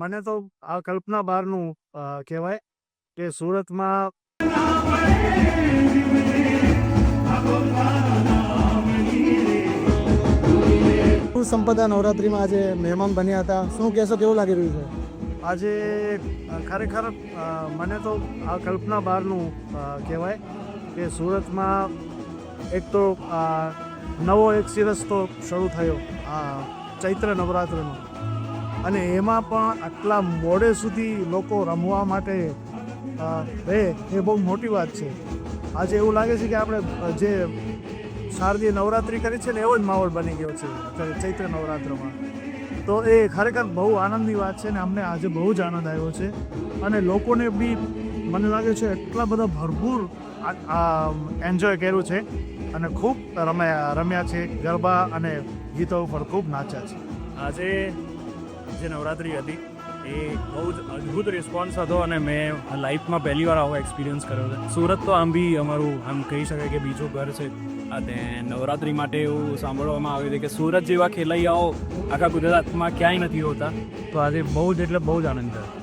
મને તો આ કલ્પના બહારનું કહેવાય કે સુરતમાં સંપદા નવરાત્રિમાં આજે મહેમાન બન્યા હતા? શું કહેશો કેવું લાગી રહ્યું છે? આજે ખરેખર મને તો આ કલ્પના બહારનું કહેવાય કે સુરતમાં એક તો નવો એક સિરસ તો શરૂ થયો આ ચૈત્ર નવરાત્રનો. અને એમાં પણ આટલા મોડે સુધી લોકો રમવા માટે રહે એ બહુ મોટી વાત છે. આજે એવું લાગે છે કે આપણે જે શારદીય નવરાત્રિ કરી છે ને એવો જ માહોલ બની ગયો છે ચૈત્ર નવરાત્રમાં. તો એ ખરેખર બહુ આનંદની વાત છે ને અમને આજે બહુ જ આનંદ આવ્યો છે. અને લોકોને બી મને લાગે છે એટલા બધા ભરપૂર એન્જોય કર્યું છે અને ખૂબ રમ્યા રમ્યા છે ગરબા અને ગીતો પર ખૂબ નાચ્યા છે. આજે જે નવરાત્રિ હતી, એ બહુ જ અદ્ભુત રિસ્પોન્સ હતો અને મેં લાઈફમાં પહેલી વાર આવો એક્સપિરિયન્સ કર્યો છે સુરત તો આમ બી અમારું, આમ કહી શકાય કે બીજું ઘર છે. અને નવરાત્રિ માટે એવું સાંભળવામાં આવ્યું હતું કે સુરત જેવા ખેલૈયાઓ આખા ગુજરાતમાં ક્યાંય નથી હોતા. તો આજે બહુ જ એટલે બહુ જ આનંદ થયો.